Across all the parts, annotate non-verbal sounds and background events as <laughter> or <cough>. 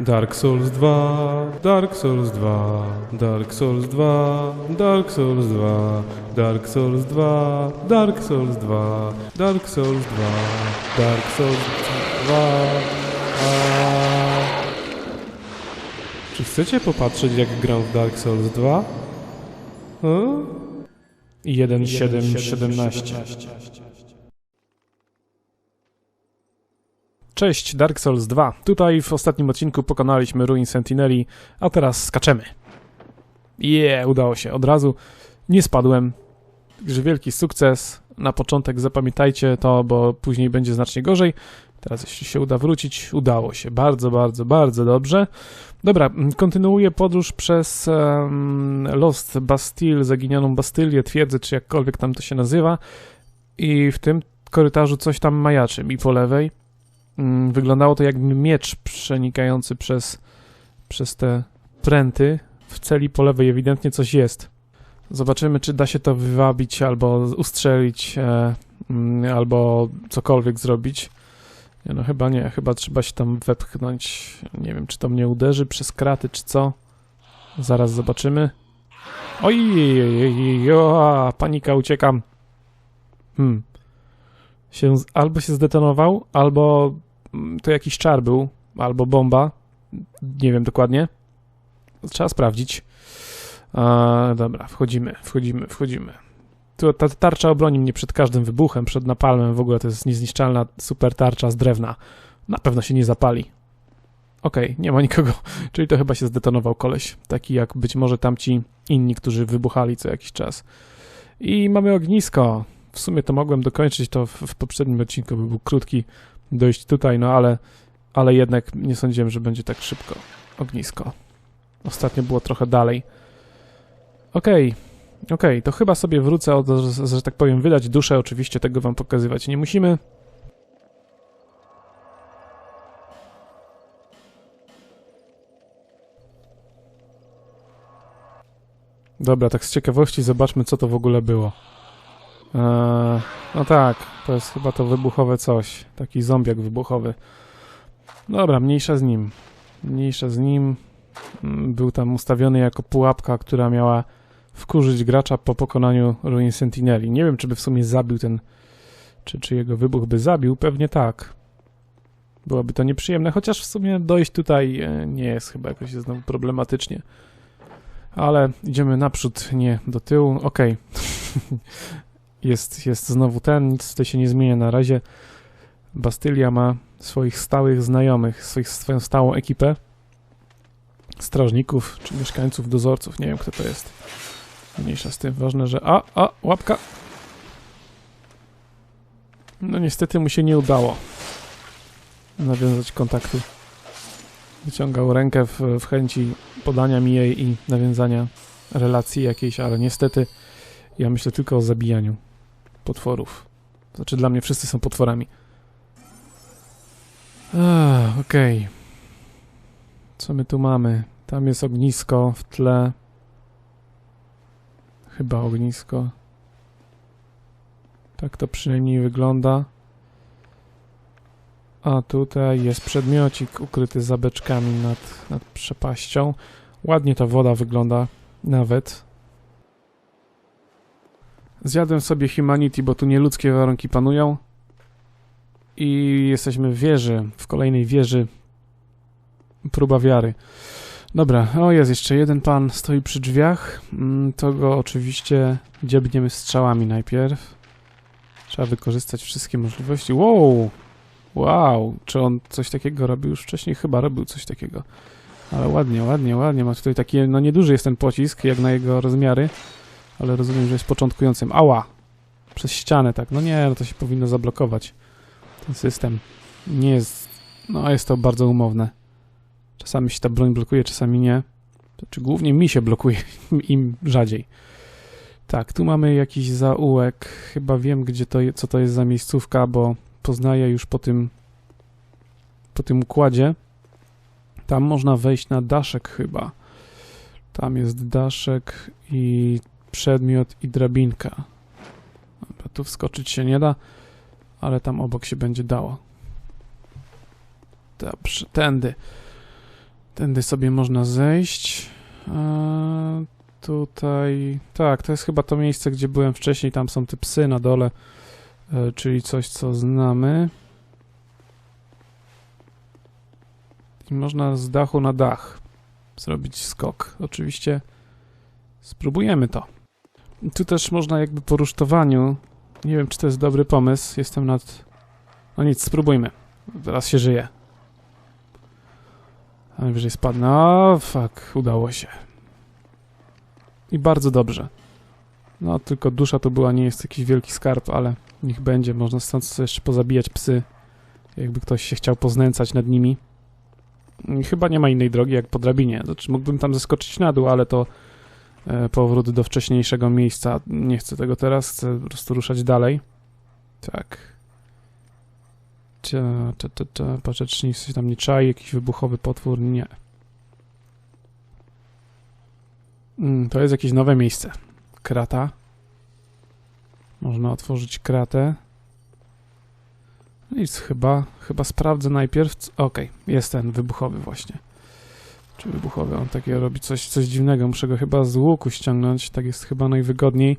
Dark Souls 2, Dark Souls 2, Dark Souls 2, Dark Souls 2, Dark Souls 2, Dark Souls 2, Dark Souls 2, Dark Souls 2. A... Czy chcecie popatrzeć jak gram w Dark Souls 2? Hmm? 1.7.17 Cześć, Dark Souls 2. Tutaj w ostatnim odcinku pokonaliśmy Ruin Sentineli, a teraz skaczemy. Je, udało się. Od razu nie spadłem. Także wielki sukces. Na początek zapamiętajcie to, bo później będzie znacznie gorzej. Teraz jeśli się uda wrócić, udało się. Bardzo, bardzo, bardzo dobrze. Dobra, kontynuuję podróż przez em, Lost Bastille, zaginioną Bastylię, twierdzę, czy jakkolwiek tam to się nazywa. I w tym korytarzu coś tam majaczy mi po lewej. Mm, Wyglądało to jak miecz przenikający przez, przez te pręty. W celi po lewej ewidentnie coś jest. Zobaczymy, czy da się to wywabić albo ustrzelić, e, mm, albo cokolwiek zrobić. No chyba nie, chyba trzeba się tam wepchnąć. Nie wiem, czy to mnie uderzy przez kraty, czy co. Zaraz zobaczymy. Oj, panika, uciekam. Hmm. Się, albo się zdetonował, albo to jakiś czar był, albo bomba. Nie wiem dokładnie. Trzeba sprawdzić. A, dobra, wchodzimy, wchodzimy, wchodzimy. Tu ta tarcza obroni mnie przed każdym wybuchem, przed napalmem. W ogóle to jest niezniszczalna super tarcza z drewna. Na pewno się nie zapali. Okej, nie ma nikogo. <laughs> Czyli to chyba się zdetonował koleś. Taki jak być może tamci inni, którzy wybuchali co jakiś czas. I mamy ognisko. W sumie to mogłem dokończyć to w, w poprzednim odcinku, by był krótki, dojść tutaj, no ale, ale jednak nie sądziłem, że będzie tak szybko. Ognisko. Ostatnio było trochę dalej. Okej, okej, to chyba sobie wrócę, od, że, że tak powiem, wydać duszę. Oczywiście tego wam pokazywać nie musimy. Dobra, tak z ciekawości zobaczmy, co to w ogóle było. Eee, no tak, to jest chyba to wybuchowe coś. Taki zombiak wybuchowy. Dobra, mniejsza z nim. Mniejsza z nim. Mm, Był tam ustawiony jako pułapka, która miała wkurzyć gracza po pokonaniu Ruin Sentineli. Nie wiem, czy by w sumie zabił ten... Czy, czy jego wybuch by zabił? Pewnie tak. Byłoby to nieprzyjemne, chociaż w sumie dojść tutaj e, nie jest chyba jakoś znowu problematycznie. Ale idziemy naprzód, nie do tyłu. Okej. <laughs> jest, jest znowu ten, nic tutaj się nie zmienia na razie. Bastylia ma swoich stałych znajomych, swoich, swoją stałą ekipę strażników czy mieszkańców, dozorców, nie wiem kto to jest. Mniejsza z tym, ważne, że... A, a, łapka! No niestety mu się nie udało nawiązać kontaktu. Wyciągał rękę w, w chęci podania mi jej i nawiązania relacji jakiejś, ale niestety ja myślę tylko o zabijaniu potworów. Znaczy dla mnie wszyscy są potworami. Ah, Okej. Co my tu mamy? Tam jest ognisko w tle. Chyba ognisko. Tak to przynajmniej wygląda. A tutaj jest przedmiocik ukryty za beczkami nad, nad przepaścią. Ładnie ta woda wygląda nawet. Zjadłem sobie Humanity, bo tu nieludzkie warunki panują. I jesteśmy w wieży, w kolejnej wieży. Próba wiary. Dobra, o jest jeszcze jeden pan, stoi przy drzwiach. Mm, To go oczywiście dziebniemy strzałami najpierw. Trzeba wykorzystać wszystkie możliwości. Wow! Wow! Czy on coś takiego robił już wcześniej? Chyba robił coś takiego. Ale ładnie, ładnie, ładnie. Ma tutaj taki, no nieduży jest ten pocisk, jak na jego rozmiary. Ale rozumiem, że jest początkującym. Ała! Przez ścianę, tak. No nie, no to się powinno zablokować. Ten system nie jest... No jest to bardzo umowne. Czasami się ta broń blokuje, czasami nie. Znaczy głównie mi się blokuje, <laughs> im rzadziej. Tak, tu mamy jakiś zaułek. Chyba wiem, gdzie to co to jest za miejscówka, bo poznaję już po tym po tym układzie. Tam można wejść na daszek chyba. Tam jest daszek i przedmiot i drabinka. Tu wskoczyć się nie da, ale tam obok się będzie dało. Dobrze, tędy. Tędy sobie można zejść. A tutaj... Tak, to jest chyba to miejsce, gdzie byłem wcześniej. Tam są te psy na dole, e, czyli coś, co znamy. I można z dachu na dach zrobić skok. Oczywiście spróbujemy to. Tu też można jakby po rusztowaniu. Nie wiem, czy to jest dobry pomysł. Jestem nad... No nic, spróbujmy. Teraz się żyje. A najwyżej spadnę. O, fuck, udało się. I bardzo dobrze. No, tylko dusza to była, nie jest jakiś wielki skarb, ale niech będzie. Można stąd jeszcze pozabijać psy. Jakby ktoś się chciał poznęcać nad nimi. Chyba nie ma innej drogi jak po drabinie. Znaczy, mógłbym tam zeskoczyć na dół, ale to powrót do wcześniejszego miejsca. Nie chcę tego teraz, chcę po prostu ruszać dalej. Tak. Cia, cia, cia. Patrzę, czy nic się tam nie czai, jakiś wybuchowy potwór. Nie. Mm, to jest jakieś nowe miejsce. Krata. Można otworzyć kratę. Nic, chyba, chyba sprawdzę najpierw. Okej, jest ten wybuchowy właśnie. Czy wybuchowy? On takie robi coś, coś dziwnego. Muszę go chyba z łuku ściągnąć. Tak jest chyba najwygodniej.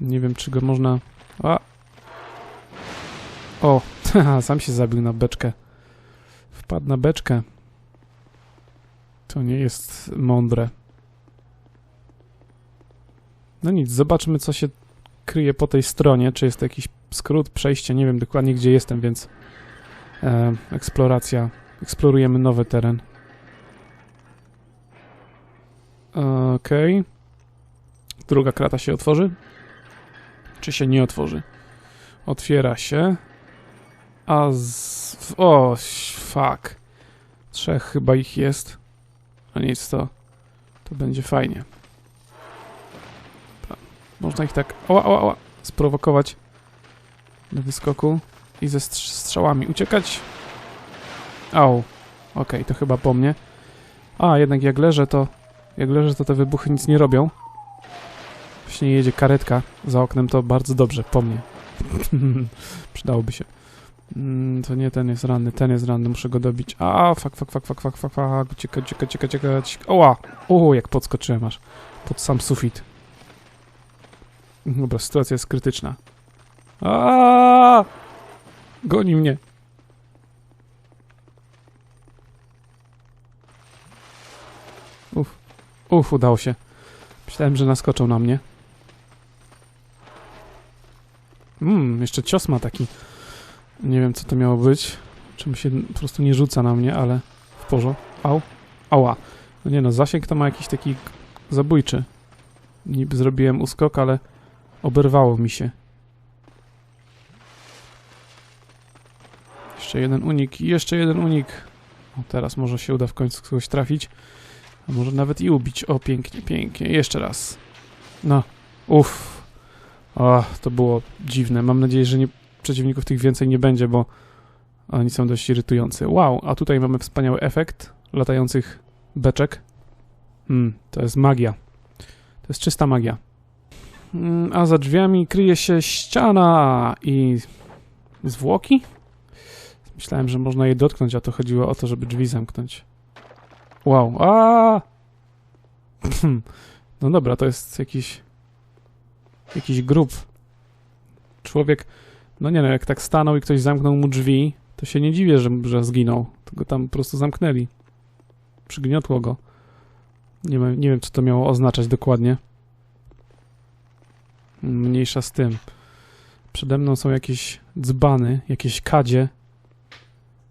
Nie wiem, czy go można... A! O! <laughs> sam się zabił na beczkę. Wpadł na beczkę. To nie jest mądre. No nic, zobaczmy, co się kryje po tej stronie. Czy jest jakiś skrót, przejście, nie wiem dokładnie gdzie jestem, więc e, eksploracja, eksplorujemy nowy teren. Okej. Druga krata się otworzy? Czy się nie otworzy? Otwiera się. A z... O, fuck. Trzech chyba ich jest. A nic, to... To będzie fajnie. Można ich tak... Ała, ała, ała. Sprowokować do wyskoku i ze strz- strzałami uciekać. Au. Okej, to chyba po mnie. A, jednak jak leżę, to... Jak leżę, to te wybuchy nic nie robią. Właśnie jedzie karetka za oknem, to bardzo dobrze, po mnie. <laughs> Przydałoby się. Mm, to nie ten jest ranny, ten jest ranny, muszę go dobić. A, fuck, fuck, fuck, fuck, fuck, fuck, fuck, uciekać, uciekać, uciekać, uciekać. Oła! O, jak podskoczyłem aż. Pod sam sufit. Dobra, sytuacja jest krytyczna. A! Goni mnie. Uf, udało się. Myślałem, że naskoczą na mnie. Mmm, jeszcze cios ma taki. Nie wiem, co to miało być. Czym się po prostu nie rzuca na mnie, ale w porządku. Au. Ała. No nie no, zasięg to ma jakiś taki zabójczy. Niby zrobiłem uskok, ale oberwało mi się. Jeszcze jeden unik jeszcze jeden unik. O, teraz może się uda w końcu kogoś trafić. A może nawet i ubić. O, pięknie, pięknie. Jeszcze raz. No. Uff. O, to było dziwne. Mam nadzieję, że nie, przeciwników tych więcej nie będzie, bo oni są dość irytujący. Wow, a tutaj mamy wspaniały efekt latających beczek. Hmm, to jest magia. To jest czysta magia. Mm, A za drzwiami kryje się ściana i zwłoki? Myślałem, że można je dotknąć, a to chodziło o to, żeby drzwi zamknąć. Wow, a! <clears throat> No dobra, to jest jakiś jakiś grób. Człowiek, no nie no, jak tak stanął i ktoś zamknął mu drzwi, to się nie dziwię, że, że zginął. To go tam po prostu zamknęli. Przygniotło go. Nie, wiem- nie wiem, co to miało oznaczać dokładnie. Mniejsza z tym. Przede mną są jakieś dzbany, jakieś kadzie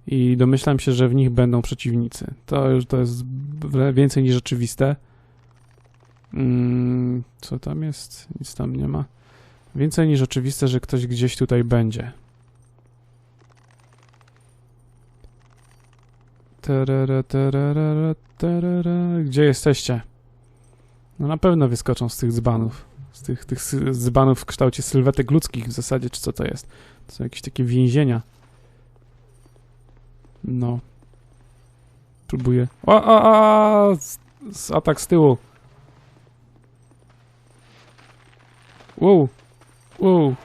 i domyślam się, że w nich będą przeciwnicy. To już to jest więcej niż oczywiste. Mm, co tam jest? Nic tam nie ma. Więcej niż oczywiste, że ktoś gdzieś tutaj będzie. Terere, terere, terere. Gdzie jesteście? No na pewno wyskoczą z tych dzbanów. Z tych, tych dzbanów w kształcie sylwetek ludzkich w zasadzie, czy co to jest? To są jakieś takie więzienia. No. Próbuję. O, o, o! Z, z atak z tyłu. Wow. Wow.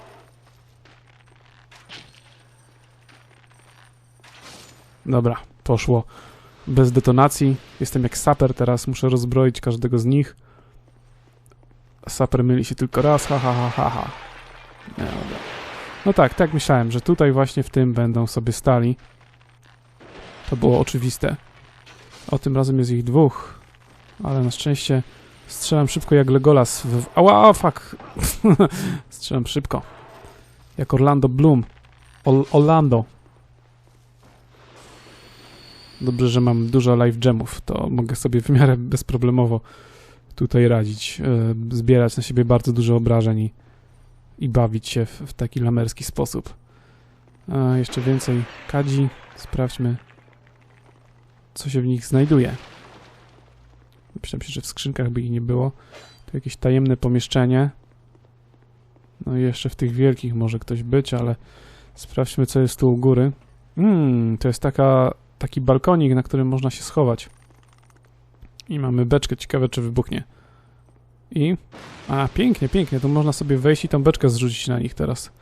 Dobra, poszło. bez detonacji. Jestem jak saper teraz, muszę rozbroić każdego z nich. Saper myli się tylko raz, ha ha ha ha ha. No, no tak, tak myślałem, że tutaj właśnie w tym będą sobie stali. To było oczywiste. O, tym razem jest ich dwóch. Ale na szczęście strzelam szybko jak Legolas w... Ała, fuck! <laughs> strzelam szybko. Jak Orlando Bloom. Ol Orlando. Dobrze, że mam dużo live gemów, to mogę sobie w miarę bezproblemowo tutaj radzić. Yy, zbierać na siebie bardzo dużo obrażeń i, i bawić się w, w taki lamerski sposób. A jeszcze więcej kadzi. Sprawdźmy, co się w nich znajduje. Myślałem się, że w skrzynkach by ich nie było. To jakieś tajemne pomieszczenie. No i jeszcze w tych wielkich może ktoś być, ale sprawdźmy, co jest tu u góry. Mmm, to jest taka, taki balkonik, na którym można się schować. I mamy beczkę, ciekawe czy wybuchnie. I... A, pięknie, pięknie, to można sobie wejść i tą beczkę zrzucić na nich teraz.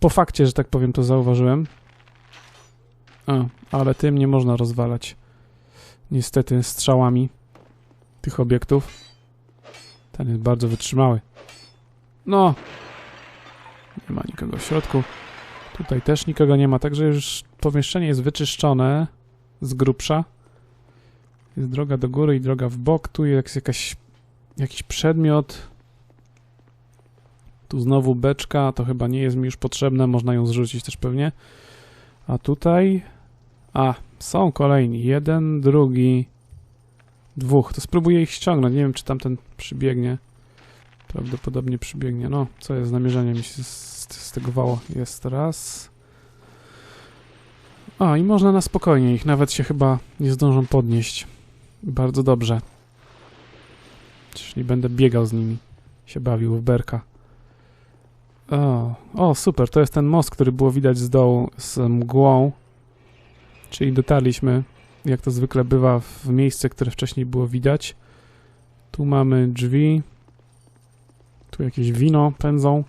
Po fakcie, że tak powiem, to zauważyłem. A, ale tym nie można rozwalać. Niestety strzałami tych obiektów. Ten jest bardzo wytrzymały. No. Nie ma nikogo w środku. Tutaj też nikogo nie ma, także już pomieszczenie jest wyczyszczone z grubsza. Jest droga do góry i droga w bok. Tu jest jakaś, jakiś przedmiot. Tu znowu beczka, to chyba nie jest mi już potrzebne, można ją zrzucić też pewnie. A tutaj... A, są kolejni. Jeden, drugi, dwóch. To spróbuję ich ściągnąć. Nie wiem, czy tamten przybiegnie. Prawdopodobnie przybiegnie. No, co jest? Namierzenie mi się stegowało. Jest raz. A, i można na spokojnie. Ich nawet się chyba nie zdążą podnieść. Bardzo dobrze. Czyli będę biegał z nimi. Się bawił w berka. O, o, super. To jest ten most, który było widać z dołu z mgłą. Czyli dotarliśmy, jak to zwykle bywa, w miejsce, które wcześniej było widać. Tu mamy drzwi. Tu jakieś wino pędzą.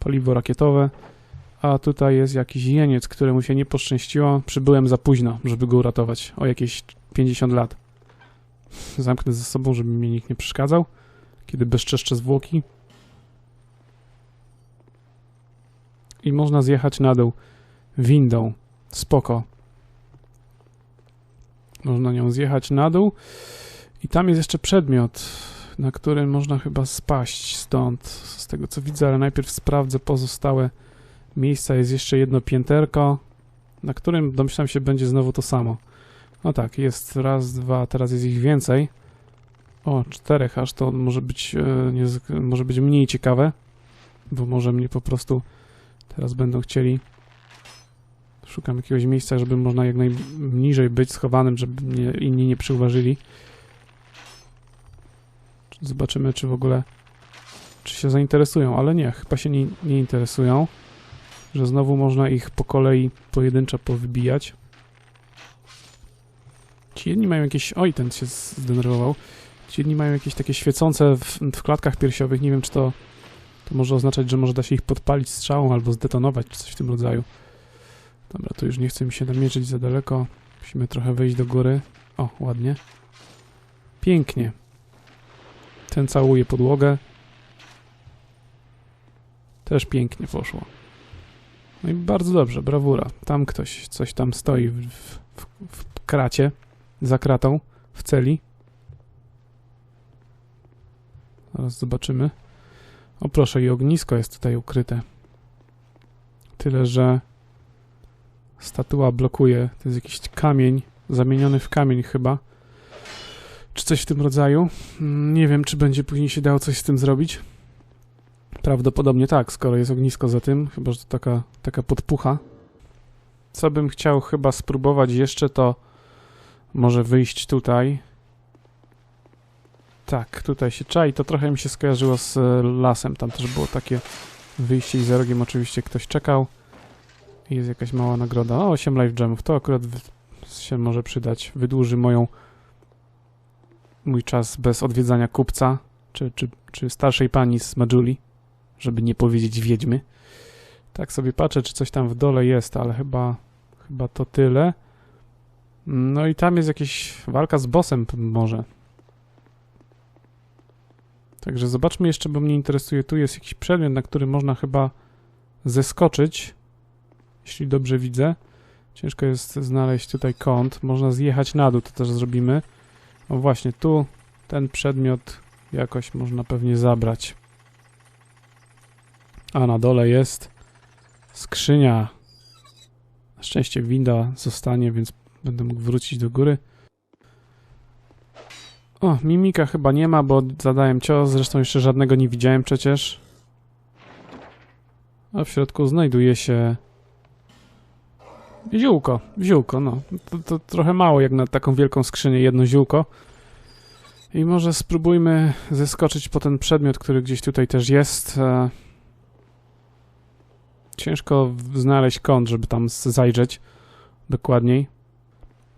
Paliwo rakietowe. A tutaj jest jakiś jeniec, któremu się nie poszczęściło. Przybyłem za późno, żeby go uratować. O jakieś 50 lat. Zamknę ze sobą, żeby mnie nikt nie przeszkadzał. Kiedy bezczeszczę zwłoki. I można zjechać na dół windą. Spoko. Można nią zjechać na dół. I tam jest jeszcze przedmiot, na którym można chyba spaść stąd, z tego co widzę, ale najpierw sprawdzę pozostałe miejsca. Jest jeszcze jedno pięterko, na którym domyślam się będzie znowu to samo. No tak, jest raz, dwa, teraz jest ich więcej. O, czterech aż to może być, e, nie, może być mniej ciekawe, bo może mnie po prostu teraz będą chcieli Szukam jakiegoś miejsca, żeby można jak najniżej być schowanym, żeby mnie inni nie przyuważyli. Zobaczymy, czy w ogóle czy się zainteresują, ale nie, chyba się nie, nie interesują. Że znowu można ich po kolei pojedynczo powybijać. Ci jedni mają jakieś... Oj, ten się zdenerwował. Ci jedni mają jakieś takie świecące w, w klatkach piersiowych. Nie wiem, czy to, to może oznaczać, że może da się ich podpalić strzałą albo zdetonować, czy coś w tym rodzaju. Dobra, tu już nie chce mi się namierzyć za daleko. Musimy trochę wejść do góry. O, ładnie. Pięknie. Ten całuje podłogę. Też pięknie poszło. No i bardzo dobrze, brawura. Tam ktoś coś tam stoi w, w, w kracie, za kratą, w celi. Zaraz zobaczymy. O proszę, i ognisko jest tutaj ukryte. Tyle, że Statua blokuje. To jest jakiś kamień, zamieniony w kamień chyba. Czy coś w tym rodzaju. Mm, nie wiem, czy będzie później się dało coś z tym zrobić. Prawdopodobnie tak, skoro jest ognisko za tym. Chyba, że to taka, taka podpucha. Co bym chciał chyba spróbować jeszcze, to może wyjść tutaj. Tak, tutaj się czai. To trochę mi się skojarzyło z lasem. Tam też było takie wyjście i za rogiem oczywiście ktoś czekał. Jest jakaś mała nagroda. O, 8 live gemów. To akurat się może przydać. Wydłuży moją mój czas bez odwiedzania kupca czy, czy, czy starszej pani z Majuli, żeby nie powiedzieć wiedźmy. Tak sobie patrzę, czy coś tam w dole jest, ale chyba Chyba to tyle. No i tam jest jakaś walka z bossem może. Także zobaczmy jeszcze, bo mnie interesuje. Tu jest jakiś przedmiot, na który można chyba zeskoczyć. Jeśli dobrze widzę. Ciężko jest znaleźć tutaj kąt. Można zjechać na dół, to też zrobimy. O właśnie, tu ten przedmiot jakoś można pewnie zabrać. A na dole jest skrzynia. Na szczęście winda zostanie, więc będę mógł wrócić do góry. O, mimika chyba nie ma, bo zadałem cios, zresztą jeszcze żadnego nie widziałem przecież. A w środku znajduje się ziółko, ziółko, no. To, to trochę mało jak na taką wielką skrzynię, jedno ziółko. I może spróbujmy zeskoczyć po ten przedmiot, który gdzieś tutaj też jest. E, Ciężko znaleźć kąt, żeby tam zajrzeć dokładniej.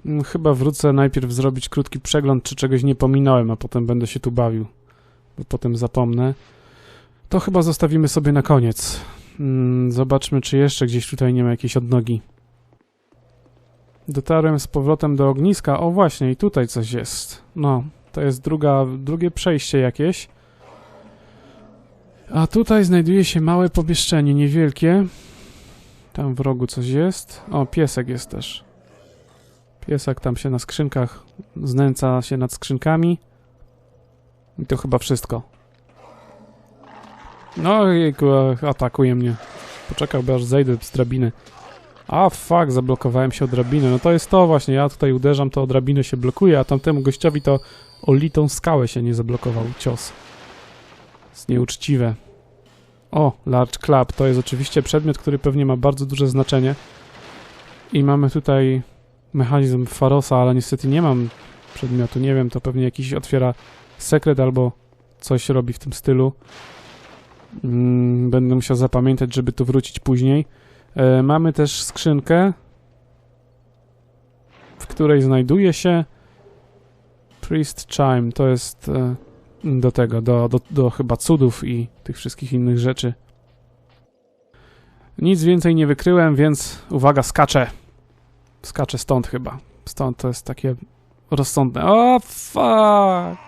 Mm, Chyba wrócę najpierw zrobić krótki przegląd, czy czegoś nie pominąłem, a potem będę się tu bawił, bo potem zapomnę. To chyba zostawimy sobie na koniec. Mm, Zobaczmy, czy jeszcze gdzieś tutaj nie ma jakiejś odnogi. Dotarłem z powrotem do ogniska. O właśnie, i tutaj coś jest. No, to jest druga, drugie przejście jakieś. A tutaj znajduje się małe pomieszczenie, niewielkie. Tam w rogu coś jest. O, piesek jest też. Piesek tam się na skrzynkach znęca się nad skrzynkami. I to chyba wszystko. No, jejku, atakuje mnie. Poczekałby aż zejdę z drabiny. A fuck, zablokowałem się o drabinę. No to jest to właśnie, ja tutaj uderzam, to o drabinę się blokuje, a tamtemu gościowi to o litą skałę się nie zablokował cios. Jest nieuczciwe. O, Large Club. To jest oczywiście przedmiot, który pewnie ma bardzo duże znaczenie. I mamy tutaj mechanizm Farosa, ale niestety nie mam przedmiotu. Nie wiem, to pewnie jakiś otwiera sekret albo coś robi w tym stylu. Mm, Będę musiał zapamiętać, żeby tu wrócić później. E, mamy też skrzynkę, w której znajduje się Priest Chime. To jest e, do tego, do, do, do chyba cudów i tych wszystkich innych rzeczy. Nic więcej nie wykryłem, więc uwaga, skaczę. Skaczę stąd chyba. Stąd to jest takie rozsądne. O, fuck!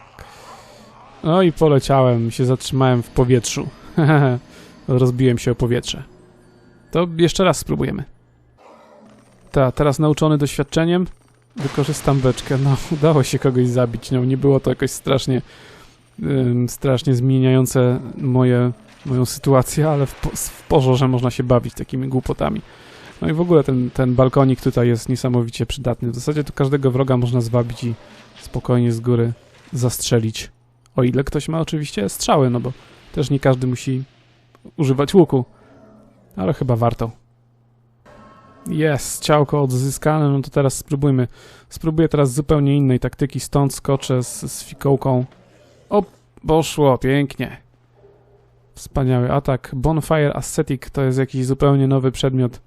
No i poleciałem, się zatrzymałem w powietrzu. <laughs> Rozbiłem się o powietrze. To jeszcze raz spróbujemy. Ta, teraz nauczony doświadczeniem wykorzystam beczkę. No, <laughs> udało się kogoś zabić. No, nie było to jakoś strasznie strasznie zmieniające moje, moją sytuację, ale w, po, w pożarze można się bawić takimi głupotami. No i w ogóle ten, ten balkonik tutaj jest niesamowicie przydatny. W zasadzie tu każdego wroga można zwabić i spokojnie z góry zastrzelić. O ile ktoś ma oczywiście strzały, no bo też nie każdy musi używać łuku. Ale chyba warto. Jest, ciałko odzyskane, no to teraz spróbujmy. Spróbuję teraz zupełnie innej taktyki, stąd skoczę z, z fikołką. O, poszło, pięknie. Wspaniały atak. Bonfire Ascetic to jest jakiś zupełnie nowy przedmiot.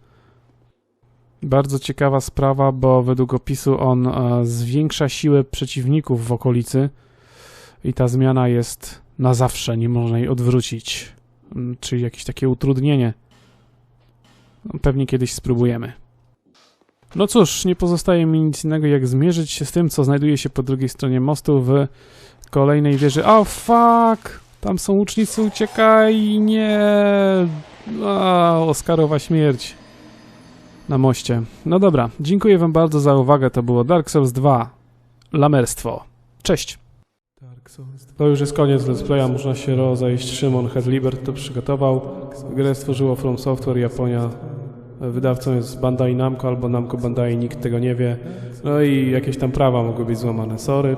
Bardzo ciekawa sprawa, bo według opisu on e, zwiększa siłę przeciwników w okolicy i ta zmiana jest na zawsze, nie można jej odwrócić. Mm, Czyli jakieś takie utrudnienie. No, Pewnie kiedyś spróbujemy. No cóż, nie pozostaje mi nic innego jak zmierzyć się z tym, co znajduje się po drugiej stronie mostu w kolejnej wieży. O, fuck! Tam są łucznicy, uciekaj! Nie! Oskarowa śmierć na moście. No dobra, dziękuję wam bardzo za uwagę. To było Dark Souls 2. Lamerstwo. Cześć! To już jest koniec let's playa, można się rozejść. Szymon Headlibert to przygotował. Grę stworzyło From Software Japonia. Wydawcą jest Bandai Namco albo Namco Bandai, nikt tego nie wie. No i jakieś tam prawa mogły być złamane, sorry.